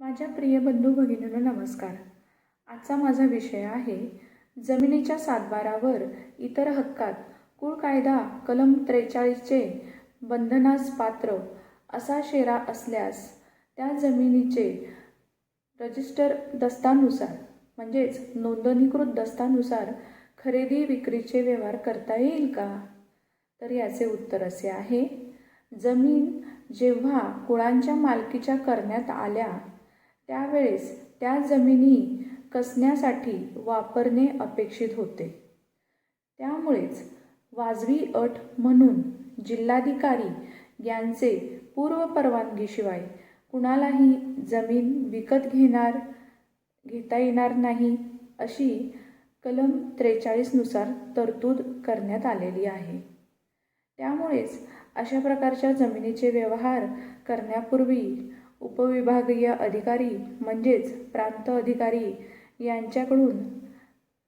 माझ्या प्रिय बंधू भगिनींनो नमस्कार. आजचा माझा विषय आहे जमिनीच्या सातबारावर इतर हक्कात कुळ कायदा कलम त्रेचाळीसचे बंधनास पात्र असा शेरा असल्यास त्या जमिनीचे रजिस्टर दस्तानुसार म्हणजेच नोंदणीकृत दस्तानुसार खरेदी विक्रीचे व्यवहार करता येईल का? तर याचे उत्तर असे आहे जमीन जेव्हा कुळांच्या मालकीच्या करण्यात आल्या त्यावेळेस त्या जमिनी कसण्यासाठी वापरणे अपेक्षित होते. त्यामुळेच वाजवी अट म्हणून जिल्हाधिकारी यांचे पूर्व परवानगीशिवाय कुणालाही जमीन विकत घेणार घेता येणार नाही अशी कलम त्रेचाळीसनुसार तरतूद करण्यात आलेली आहे. त्यामुळेच अशा प्रकारच्या जमिनीचे व्यवहार करण्यापूर्वी उपविभागीय अधिकारी म्हणजेच प्रांत अधिकारी यांच्याकडून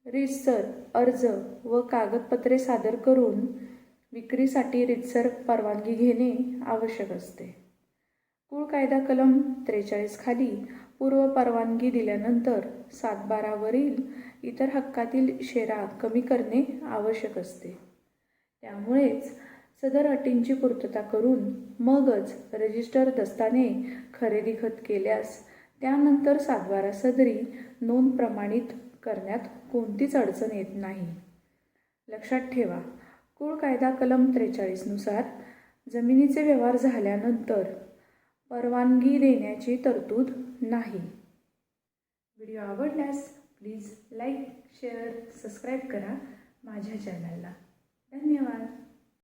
रीतसर अर्ज व कागदपत्रे सादर करून विक्रीसाठी रीतसर परवानगी घेणे आवश्यक असते. कुळ कायदा कलम त्रेचाळीस खाली पूर्व परवानगी दिल्यानंतर सातबारावरील इतर हक्कातील शेरा कमी करणे आवश्यक असते. त्यामुळेच सदर अटींची पूर्तता करून मगच रजिस्टर दस्ताने खरेदी खत केल्यास त्यानंतर सातबारा सदरी नोंद प्रमाणित करण्यात कोणतीच अडचण येत नाही. लक्षात ठेवा कुळ कायदा कलम त्रेचाळीसनुसार जमिनीचे व्यवहार झाल्यानंतर परवानगी देण्याची तरतूद नाही. व्हिडिओ आवडल्यास प्लीज लाईक शेअर सबस्क्राईब करा माझ्या चॅनलला. धन्यवाद.